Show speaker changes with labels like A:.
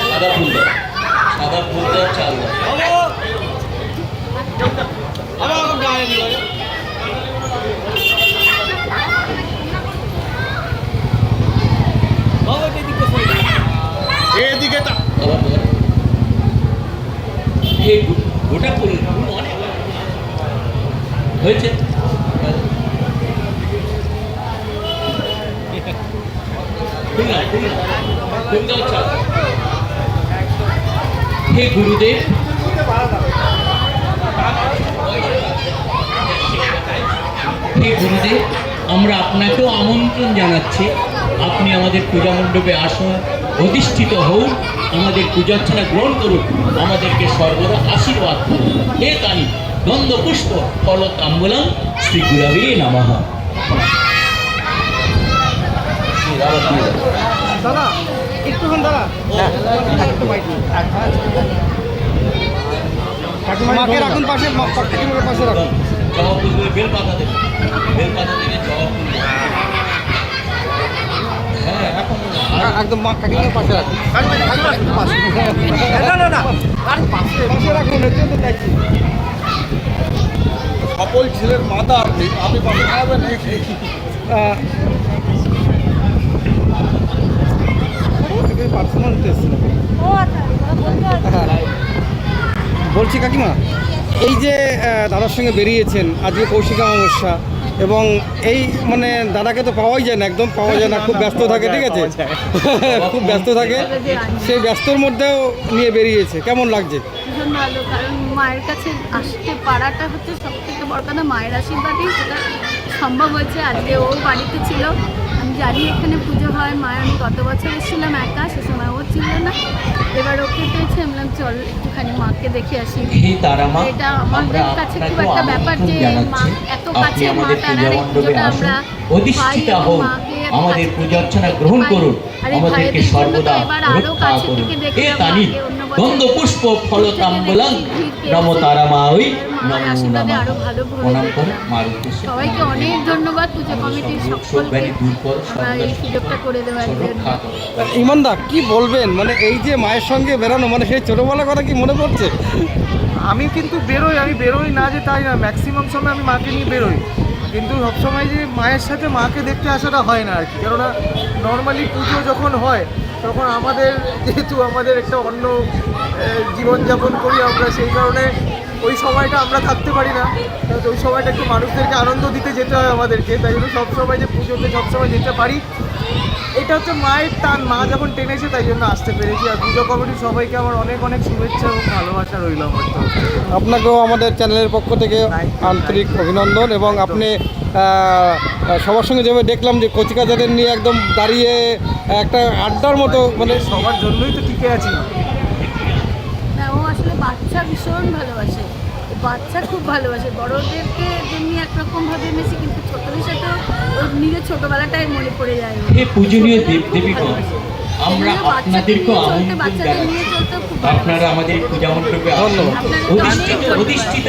A: সাদা ফুল দাও। সাদা ফুল দাও চাল দাও। গোটা ফুল ফুল অনেক। হয়েছে? হে গুরুদেব। হে গুরুদেব, আমরা আপনাকেও আমন্ত্রণ জানাচ্ছি। আপনি আমাদের পূজা মণ্ডপে আসুন, অধিষ্ঠিত হন আমাদের পূজার্চনা গ্রহণ করুন, আমাদেরকে সর্বদা আশীর্বাদ করুন। হে কানি দ্বন্দ্ব পুষ্প ফল তাম্বুলাম শ্রী গুরবে নামাহ
B: দাদা একটুক্ষণ দাদা। মাকে রাখুন পাশে পাশে রাখুন
A: জবা ফুল বেল পাতা দেবে বেল পাতা দেবে জবা ফুল হ্যাঁ এখন
B: একদম মা কাকিমাকে পাশে রাখুন। না না না। পাশে রাখুন তো দেখছি
C: সকল ছেলের মাতা আপনি আপনি পাশে খাবেন
B: পার্সোনাল টেস্ট
D: ও।
B: বলছি কাকিমা এই যে দাদার সঙ্গে বেরিয়েছেন আজকে কৌশিকা অমাবস্যা এবং এই মানে দাদাকে তো পাওয়াই যায় না একদম পাওয়া যায় না খুব ব্যস্ত থাকে ঠিক আছে? খুব ব্যস্ত থাকে। সেই ব্যস্তর মধ্যেও নিয়ে বেরিয়েছে কেমন লাগছে?
D: ভীষণ ভালো কারণ মায়ের কাছে আসতে পারাটা হচ্ছে সব থেকে বড় কথা মায়ের আশীর্বাদেই সেটা সম্ভব হয়েছে। আজকে ওর বাড়িতে ছিল আমি জানি এখানে পুজো হয় মায়ের আমি গত বছর এসেছিলাম একা সে সময় ও ছিল না। এবার ওকে পেয়েছে আমি বললাম চল একটুখানি মাকে দেখে আসি। এটা আমাদের কাছে খুব একটা ব্যাপার যে মা এত কাছে মা তারার এই পুজোটা আমরা
A: অধিষ্ঠিত হন।
D: মাকে
A: আমাদের পূজা অর্চনা গ্রহণ করুন। আমাদেরকে সর্বদা রক্ষা
D: কাছে
A: করুন।
D: থেকে
A: হে তানি গন্ধ পুষ্প ফল
D: দূর থেকে
A: তাম্বুলাং নম।
D: পেয়েছি।
A: তারামা ওই
D: করে।
A: মার উদ্দেশ্যে
D: সবাইকে অনেক ধন্যবাদ পুজো কমিটির সকলকে।
B: ইমানদা কি বলবেন? মানে এই যে মায়ের সঙ্গে বেরানো মানে সেই ছোটোবেলার কথা কি মনে পড়ছে?
C: আমি কিন্তু বেরোই আমি বেরোই না যে তাই না ম্যাক্সিমাম সময় আমি মাকে নিয়ে বেরোই। কিন্তু সবসময় যে মায়ের সাথে মাকে দেখতে আসাটা হয় না আর কি। কেননা নর্মালি পুজো যখন হয় তখন আমাদের যেহেতু আমাদের একটা অন্য জীবনযাপন করি আমরা সেই কারণে ওই সময়টা আমরা থাকতে পারি না। তো ওই সময়টা একটু মানুষদেরকে আনন্দ দিতে যেতে হয় আমাদেরকে। তাই জন্য সবসময় যে পুজোতে সবসময় যেতে পারি। এটা হচ্ছে মায়ের টান। মা যখন টেনেছে তাই জন্য আসতে পেরেছি। আর পুজো কমিটির সবাইকে আমার অনেক অনেক শুভেচ্ছা এবং ভালোবাসা রইল আমার
B: আপনাকেও আমাদের চ্যানেলের পক্ষ থেকে আন্তরিক অভিনন্দন এবং আপনি সবার সঙ্গে যেভাবে দেখলাম যে কচিকাচাদের নিয়ে একদম দাঁড়িয়ে একটা আড্ডার মতো মানে
C: সবার জন্যই তো টিকে আছি।
D: বাচ্চা ভীষণ ভালোবাসে। বাচ্চা খুব ভালোবাসে। বড়দেরকে যেমনি একরকম ভাবে মেশি কিন্তু ছোটদের সাথে ওর নিজের ছোটবেলাটাই মনে পড়ে যায়।
A: হে পূজনীয়
D: ছোটদের
A: দেব
D: খুব
A: দেবীগণ
D: ভালোবাসে।
A: আমরা
D: আপনাদেরকে
A: আমন্ত্রণ জানাচ্ছি
D: খুব
A: আপনারা আমাদের পূজা মণ্ডপে আসুন। অধিষ্ঠিত অধিষ্ঠিত